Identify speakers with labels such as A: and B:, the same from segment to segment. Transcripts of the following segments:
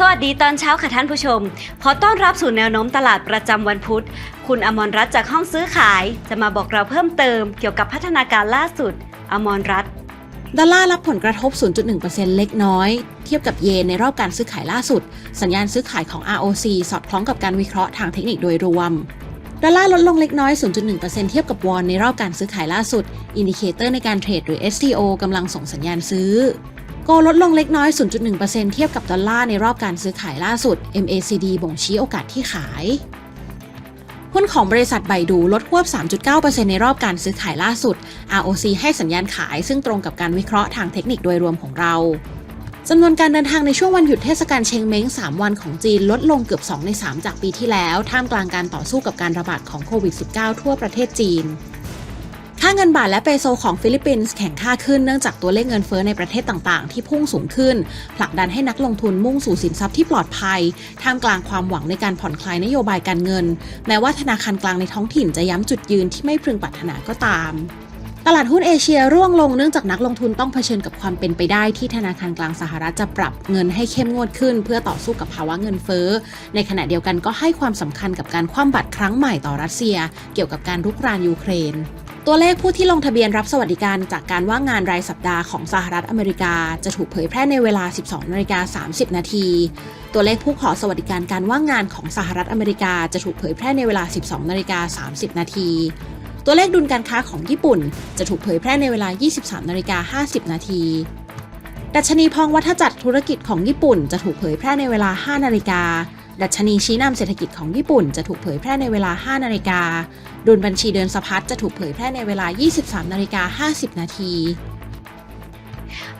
A: สวัสดีตอนเช้าค่ะท่านผู้ชม ขอต้อนรับสู่แนวโน้มตลาดประจำวันพุธ คุณอมรรัตน์จากห้องซื้อขาย จะมาบอกเราเพิ่มเติมเกี่ยวกับพัฒนาการล่าสุด อมรรัตน์
B: ดอลลาร์รับผลกระทบ 0.1%เล็กน้อย เทียบกับเยนในรอบการซื้อขายล่าสุด สัญญาณซื้อขายของ ROC สอดคล้องกับการวิเคราะห์ทางเทคนิคโดยรวมดอลลาร์ลดลงเล็กน้อย 0.1%เทียบกับวอนในรอบการซื้อขายล่าสุด อินดิเคเตอร์ในการเทรดหรือ STO กำลังส่งสัญญาณซื้อ ก็ลดลงเล็กน้อย 0.1%เทียบกับดอลลาร์ในรอบการซื้อขายล่าสุด MACD บ่งชี้โอกาสที่ขาย หุ้นของบริษัทไบดูลดควบ 3.9%ในรอบการซื้อขายล่าสุด ROC ให้สัญญาณขายซึ่งตรงกับการวิเคราะห์ทางเทคนิคโดยรวมของเราจำนวนการเดินทางในช่วงวันหยุดเทศกาลเชงเม้ง 3 วันของจีนลดลงเกือบ 2 ใน 3 จากปีที่แล้ว ท่ามกลางการต่อสู้กับการระบาดของโควิด -19 ทั่วประเทศจีน ค่าเงินบาทและเปโซของฟิลิปปินส์แข็งค่าขึ้นเนื่องจากตัวเลขเงินเฟ้อในประเทศต่างๆ ที่พุ่งสูงขึ้น ผลักดันให้นักลงทุนมุ่งสู่สินทรัพย์ที่ปลอดภัย ท่ามกลางความหวังในการผ่อนคลายนโยบายการเงิน แม้ว่าธนาคารกลางในท้องถิ่นจะย้ำจุดยืนที่ไม่พึงปรารถนาก็ตามตลาดหุ้นเอเชียร่วงลงเนื่องจากนักลงทุนต้องเผชิญกับความเป็นไปได้ที่ธนาคารกลางสหรัฐจะปรับเงินให้เข้มงวดขึ้น เพื่อต่อสู้กับภาวะเงินเฟ้อ ในขณะเดียวกันก็ให้ความสำคัญกับการคว่ำบาตรครั้งใหม่ต่อรัสเซีย เกี่ยวกับการรุกรานยูเครน ตัวเลขผู้ที่ลงทะเบียนรับสวัสดิการจากการว่างงานรายสัปดาห์ของสหรัฐอเมริกา จะถูกเผยแพร่ในเวลา 12นาฬิกา30 นาที ตัวเลขผู้ขอสวัสดิการการว่างงานของสหรัฐอเมริกาจะถูกเผยแพร่ในเวลา 12นาฬิกา30 นาที ตัวเลขดุลการค้าของญี่ปุ่น จะถูกเผยแพร่ในเวลา 23นาฬิกา50 นาทีดัชนีพองวัฏจักรธุรกิจของญี่ปุ่นจะถูกเผยแพร่ในเวลา 5 นาฬิกา ดัชนีชี้นำเศรษฐกิจของญี่ปุ่นจะถูกเผยแพร่ในเวลา 5 นาฬิกา ดุลบัญชีเดินสะพัดจะถูกเผยแพร่ในเวลา 23 นาฬิกา 50 นาที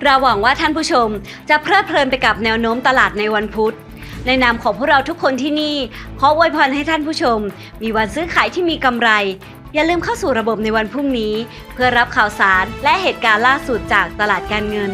A: เราหวังว่าท่านผู้ชมจะเพลิดเพลินไปกับแนวโน้มตลาดในวันพุธ ในนามของพวกเราทุกคนที่นี่ขออวยพรให้ท่านผู้ชม มีวันซื้อขายที่มีกำไร อย่าลืมเข้าสู่ระบบในวันพรุ่งนี้ เพื่อรับข่าวสารและเหตุการณ์ล่าสุดจากตลาดการเงิน